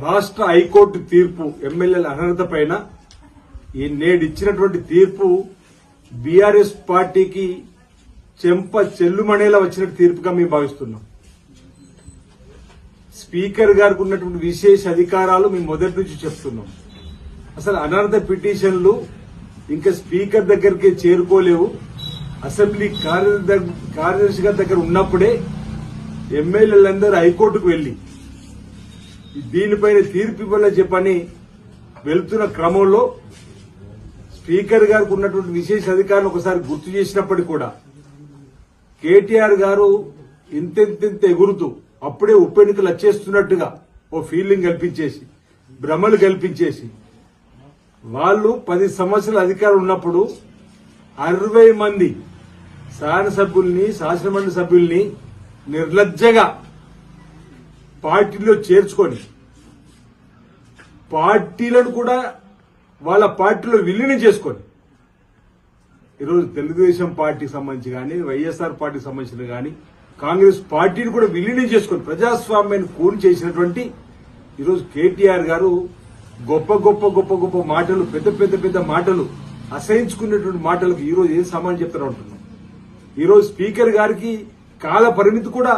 రాష్ట్ర హైకోర్టు తీర్పు ఎమ్మెల్యేల అనర్హత పైన ఈ నేడు ఇచ్చినటువంటి తీర్పు బీఆర్ఎస్ పార్టీకి చెంప చెల్లుమణేలా వచ్చిన తీర్పుగా మేము భావిస్తున్నాం. స్పీకర్ గారికి ఉన్నటువంటి విశేష అధికారాలు మేము మొదటి నుంచి చెప్తున్నాం. అసలు అనర్హత పిటిషన్లు ఇంకా స్పీకర్ దగ్గరికి చేరుకోలేవు. అసెంబ్లీ కార్యదర్శి గారి దగ్గర ఉన్నప్పుడే ఎమ్మెల్యేలందరూ హైకోర్టుకు వెళ్ళి దీనిపైన తీర్పు ఇవ్వాలని చెప్పని వెళ్తున్న క్రమంలో స్పీకర్ గారికి ఉన్నటువంటి విశేష అధికారులు ఒకసారి గుర్తు చేసినప్పటికీ కూడా కేటీఆర్ గారు ఇంతెంతెంత ఎగురుతూ అప్పుడే ఉప ఎన్నికలు వచ్చేస్తున్నట్టుగా ఓ ఫీలింగ్ కల్పించేసి భ్రమలు కల్పించేసి వాళ్ళు పది సంవత్సరాల అధికారం ఉన్నప్పుడు అరవై మంది శాసనసభ్యుల్ని శాసనమండలి సభ్యుల్ని నిర్లజ్జగా పార్టీలో చేర్చుకొని పార్టీలను కూడా వాళ్ళ పార్టీలో విలీనం చేసుకొని ఈరోజు తెలుగుదేశం పార్టీకి సంబంధించి కానీ వైఎస్ఆర్ పార్టీకి సంబంధించిన కానీ కాంగ్రెస్ పార్టీని కూడా విలీనం చేసుకొని ప్రజాస్వామ్యాన్ని కూని చేసినటువంటి ఈరోజు కేటీఆర్ గారు గొప్ప గొప్ప గొప్ప గొప్ప మాటలు పెద్ద పెద్ద పెద్ద మాటలు అసహించుకునేటువంటి మాటలకు ఈరోజు ఏం సమానం చెప్తారు అంటున్నాం. ఈరోజు స్పీకర్ గారికి కాల పరిమితి కూడా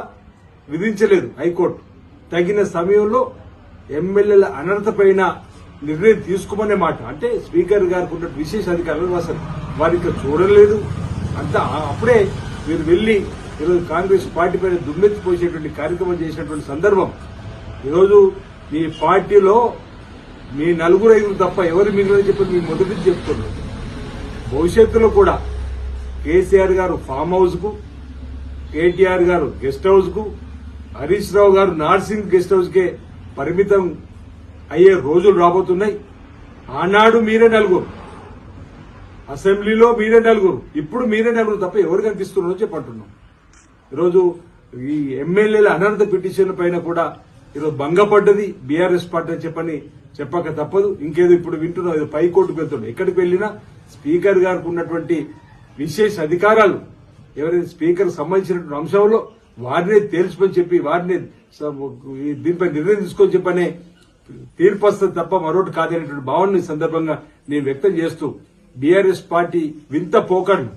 విధించలేదు హైకోర్టు. తగిన సమయంలో ఎమ్మెల్యేల అనర్హత పైన నిర్ణయం తీసుకోమనే మాట. అంటే స్పీకర్ గారికి ఉన్న విశేష అధికారులు అసలు వారికి చూడలేదు. అంతా అప్పుడే మీరు వెళ్ళి ఈరోజు కాంగ్రెస్ పార్టీ పైన దుమ్మెత్తిపోసేటువంటి కార్యక్రమం చేసినటువంటి సందర్భం. ఈరోజు మీ పార్టీలో మీ నలుగురు ఐదుగురు తప్ప ఎవరు మిగిలిన చెప్పి మీ మొదటి చెప్తున్నారు. భవిష్యత్తులో కూడా కేసీఆర్ గారు ఫామ్ హౌస్కు కేటీఆర్ గారు గెస్ట్ హౌస్కు హరీష్ రావు గారు నార్సింగ్ గెస్ట్ హౌస్ కే పరిమితం అయ్యే రోజులు రాబోతున్నాయి. ఆనాడు మీరే నలుగురు. అసెంబ్లీలో మీరే నలుగురు. ఇప్పుడు మీరే నలుగురు తప్ప ఎవరు కనిపిస్తున్నారో చెప్పంటున్నాం. ఈరోజు ఈ ఎమ్మెల్యేల అనర్హత పిటిషన్ పైన కూడా ఈరోజు భంగపడ్డది. బీఆర్ఎస్ పార్టీ అని చెప్పని చెప్పక తప్పదు. ఇంకేదో ఇప్పుడు వింటున్నాం. ఏదో పైకోర్టుకు వెళ్తున్నాం. ఎక్కడికి వెళ్ళినా స్పీకర్ గారికి ఉన్నటువంటి విశేష అధికారాలు ఎవరైతే స్పీకర్ సంబంధించినటువంటి అంశంలో వారినే తేల్చుకొని చెప్పి వారిని దీనిపై నిర్ణయం తీసుకొని చెప్పనే తీర్పు వస్తుంది తప్ప మరొకటి కాదనేటువంటి భావన సందర్భంగా నేను వ్యక్తం చేస్తూ బీఆర్ఎస్ పార్టీ వింత పోకడు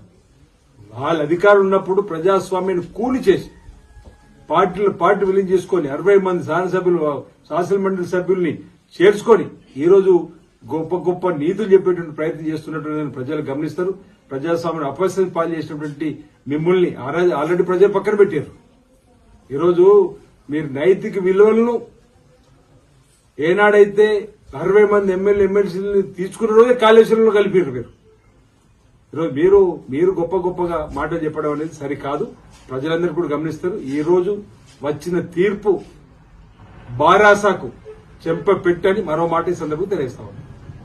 వాళ్ళ అధికారం ఉన్నప్పుడు ప్రజాస్వామ్యాన్ని కూలి చేసి పార్టీలు పార్టీ విలీనం చేసుకొని అరవై మంది శాసనసభ్యులు శాసన మండలి సభ్యుల్ని చేర్చుకొని ఈ రోజు గొప్ప గొప్ప నీతులు చెప్పేటువంటి ప్రయత్నం చేస్తున్నటువంటి ప్రజలు గమనిస్తారు. ప్రజాస్వామ్యం అపస్యం పాలు చేసినటువంటి మిమ్మల్ని ఆల్రెడీ ప్రజలు పక్కన పెట్టారు. ఈరోజు మీరు నైతిక విలువలను ఏనాడైతే అరవై మంది ఎమ్మెల్యే ఎమ్మెల్సీలు తీసుకున్న రోజే కాళేశ్వరంలో కలిపారు మీరు. ఈరోజు మీరు మీరు గొప్ప గొప్పగా మాటలు చెప్పడం అనేది సరికాదు. ప్రజలందరూ కూడా గమనిస్తారు. ఈ రోజు వచ్చిన తీర్పు బారాసాకు చెంప పెట్టని మరో మాట ఈ సందర్భంగా తెలియజేస్తా ఉన్నాను